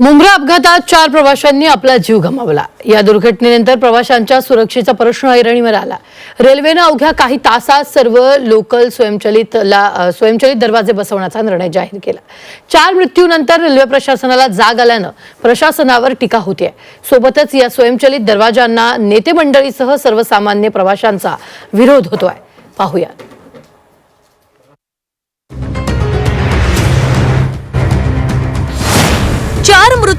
मुंब्रा अपघातात चार प्रवाशांनी आपला जीव गमावला. या दुर्घटनेनंतर प्रवाशांच्या सुरक्षेचा प्रश्न ऐरणीवर आला. रेल्वेनं अवघ्या काही तासात सर्व लोकल स्वयंचलितला स्वयंचलित दरवाजे बसवण्याचा निर्णय जाहीर केला. चार मृत्यूनंतर रेल्वे प्रशासनाला जाग आल्यानं प्रशासनावर टीका होतीये. सोबतच या स्वयंचलित दरवाजांना नेते मंडळीसह सर्वसामान्य प्रवाशांचा विरोध होतोय. पाहूया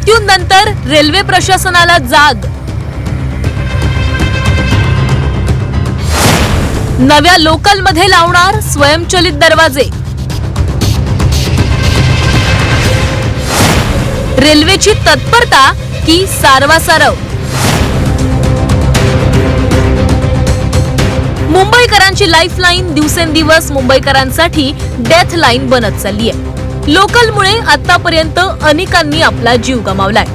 मृत्यूंनंतर रेल्वे प्रशासनाला जाग. नव्या लोकलमध्ये लावणार स्वयंचलित दरवाजे. रेल्वेची तत्परता की सारवासारव मुंबईकरांची लाईफलाईन दिवसेंदिवस मुंबईकरांसाठी डेथ लाईन बनत चालली आहे लोकलमुळे आतापर्यंत अनेकांनी आपला जीव गमावलाय.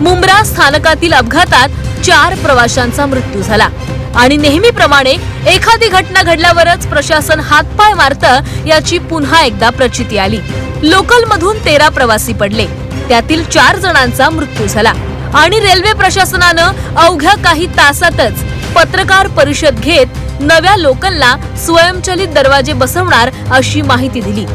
मुंब्रा स्थानकातील अपघातात चार प्रवाशांचा मृत्यू झाला. आणि नेहमीप्रमाणे एखादी घटना घडल्यावरच प्रशासन हातपाय मारतं याची पुन्हा एकदा प्रचिती आली. लोकलमधून तेरा प्रवासी पडले. त्यातील चार जणांचा मृत्यू झाला. आणि रेल्वे प्रशासनानं अवघ्या काही तासातच पत्रकार परिषद घेत नव्या लोकलला स्वयंचलित दरवाजे बसवणार अशी माहिती दिली.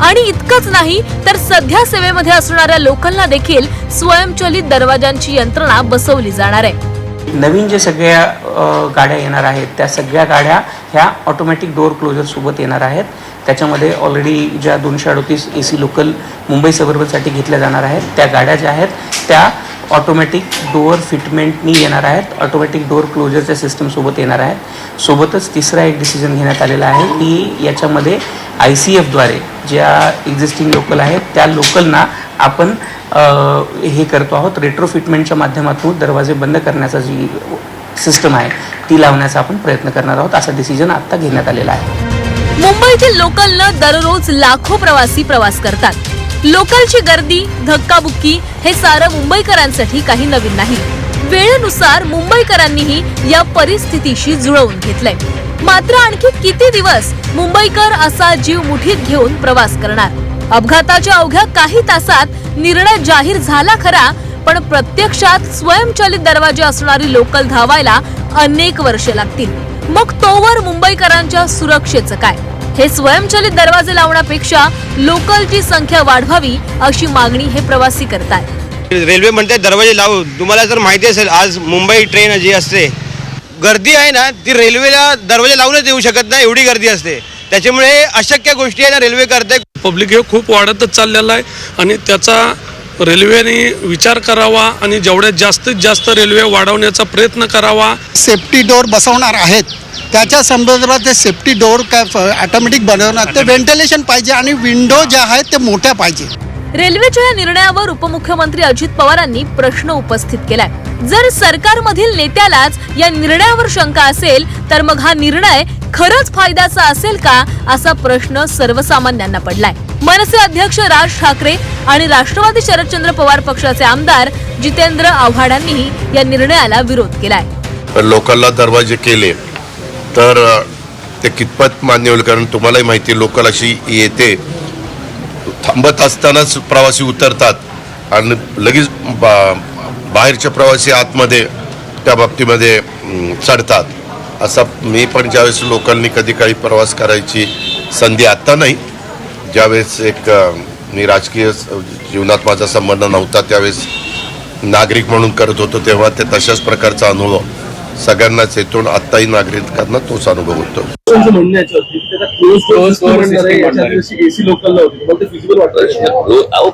आणि इतकंच नाही तर सध्या सेवेमध्ये असणाऱ्या लोकांना देखील स्वयंचलित दरवाजांची यंत्रणा बसवली जाणार आहे. नवीन जे सगळ्या गाड्या येणार आहेत त्या सगळ्या गाड्या ह्या ऑटोमॅटिक डोअर क्लोजरसोबत येणार आहेत. त्याच्यामध्ये ऑलरेडी ज्या दोनशे अडतीस ए सी लोकल मुंबई सबर्बनसाठी घेतल्या जाणार आहेत त्या गाड्या ज्या आहेत त्या ऑटोमॅटिक डोअर फिटमेंटनी येणार आहेत. ऑटोमॅटिक डोअर क्लोजरच्या सिस्टमसोबत येणार आहेत. सोबतच तिसरा एक डिसिजन घेण्यात आलेला आहे की याच्यामध्ये आय सी एफद्वारे ज्या एक्झिस्टिंग लोकल आहेत त्या लोकलना आपण हे करतो आहोत रेट्रोफिटमेंटच्या माध्यमातून दरवाजे बंद करण्याचा जी सिस्टम आहे ती लावण्याचा आपण प्रयत्न करणार आहोत. असा डिसिजन आत्ता घेण्यात आलेला आहे. मुंबईतील लोकलनं दररोज लाखो प्रवासी प्रवास करतात. लोकलची गर्दी धक्काबुक्की हे सारं मुंबईकरांसाठी काही नवीन नाही. वेळेनुसार मुंबईकरांनीही या परिस्थितीशी जुळवून घेतलंय. मात्र आणखी किती दिवस मुंबईकर असा जीव मुठीत घेऊन प्रवास करणार? अपघाताच्या अवघ्या काही तासात निर्णय जाहीर झाला खरा पण प्रत्यक्षात स्वयंचलित दरवाजे असणारी लोकल धावायला अनेक वर्षे लागतील. मग तोवर मुंबईकरांच्या सुरक्षेचं काय? हे स्वयंचलित दरवाजे लावण्यापेक्षा लोकलची संख्या वाढवावी अशी मागणी हे प्रवासी करतात रेल्वे म्हणते दरवाजे लावू. तुम्हाला जर माहिती असेल आज मुंबई ट्रेन जी असते गर्दी आहे ना ती रेल्वेला दरवाजे लावूनच येऊ शकत नाही एवढी गर्दी असते. त्याच्यामुळे अशक्य गोष्टी आहे ना रेल्वे करते. पब्लिक हे खूप वाढतच चाललेलं आहे आणि त्याचा रेल्वेने विचार करावा आणि जेवढ्यात जास्तीत जास्त रेल्वे वाढवण्याचा प्रयत्न करावा. सेफ्टी डोअर बसवणार आहेत. त्याच्या संदर्भात ते सेफ्टी डोअर काय ऑटोमॅटिक बनवणार. ते व्हेंटिलेशन पाहिजे आणि विंडो ज्या आहेत ते मोठ्या पाहिजे. रेल्वेच्या या निर्णयावर उपमुख्यमंत्री अजित पवारांनी प्रश्न उपस्थित केलाय. जर सरकारमधील नेत्यालाच या निर्णयावर शंका असेल तर मग हा निर्णय खरंच फायद्याचा असेल का असा प्रश्न सर्वसामान्यांना पडलाय. मनसे अध्यक्ष राज ठाकरे आणि राष्ट्रवादी शरदचंद्र पवार पक्षाचे आमदार जितेंद्र आव्हाडांनीही या निर्णयाला विरोध केलाय. लोकलला दरवाजे केले तर ते कितपत मान्य होईल? कारण तुम्हालाही माहिती आहे, लोकल अशी येते थांबत असतानाच प्रवासी उतरतात. आणि लगेच बा बाहेरचे प्रवासी आतमध्ये त्या बाबतीमध्ये चढतात. असा मी पण ज्यावेळेस लोकलनी कधी काही प्रवास करायची संधी आत्ता नाही. ज्यावेळेस एक मी राजकीय जीवनात माझा संबंध नव्हता त्यावेळेस नागरिक म्हणून करत होतो तेव्हा ते तशाच प्रकारचा अनुभव सगळ्यांनाच येतो आत्ताही नागरिकांना तोच अनुभव होतो.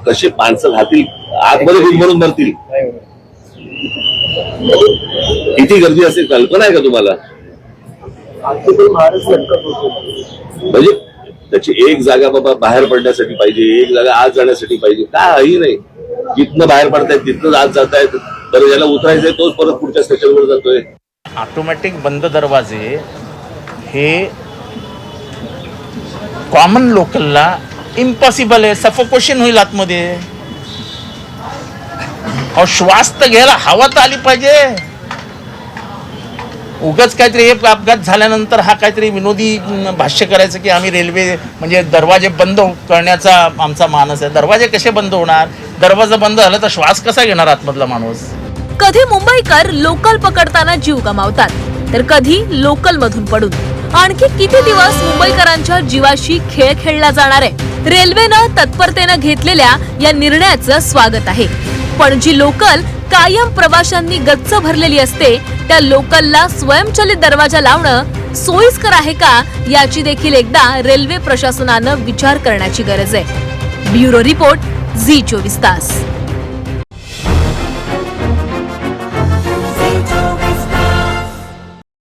कसे माणसं राहतील? आतमध्ये गुदमरून मरतील. किती गर्दी असेल कल्पना आहे का तुम्हाला? म्हणजे त्याची एक जागा बाबा बाहेर पडण्यासाठी पाहिजे एक जागा आत जाण्यासाठी पाहिजे काही नाही. जिथनं बाहेर पडतायत तिथनं आत जातायत. तर ज्याला उतरायचंय तोच परत पुढच्या स्टेशनवर जातोय. ऑटोमॅटिक बंद दरवाजे हे कॉमन लोकलला इम्पॉसिबल आहे. सफोकेशन होईल आतमध्ये. अहो श्वास तर घ्यायला हवा तर आली पाहिजे. उगाच काहीतरी हे अपघात झाल्यानंतर हा काहीतरी विनोदी भाष्य करायचं की आम्ही रेल्वे म्हणजे दरवाजे बंद करण्याचा आमचा मानस आहे. दरवाजे कसे बंद होणार? दरवाजा बंद झाला तर श्वास कसा घेणार आतमधला माणूस? कधी मुंबईकर लोकल पकडताना जीव गमावतात? तर कधी लोकल मधून पडून. आणखी किती दिवस मुंबईकरांच्या जीवाशी खेळ खेळला जाणार आहे? रेल्वेनं तत्परतेनं घेतलेल्या या निर्णयाचं स्वागत आहे. पण जी लोकल कायम प्रवाशांनी गच्च भरलेली असते त्या लोकलला स्वयंचलित दरवाजा लावणं सोयीस्कर आहे का याची देखील एकदा रेल्वे प्रशासनानं विचार करण्याची गरज आहे. ब्युरो रिपोर्ट झी चोवीस तास.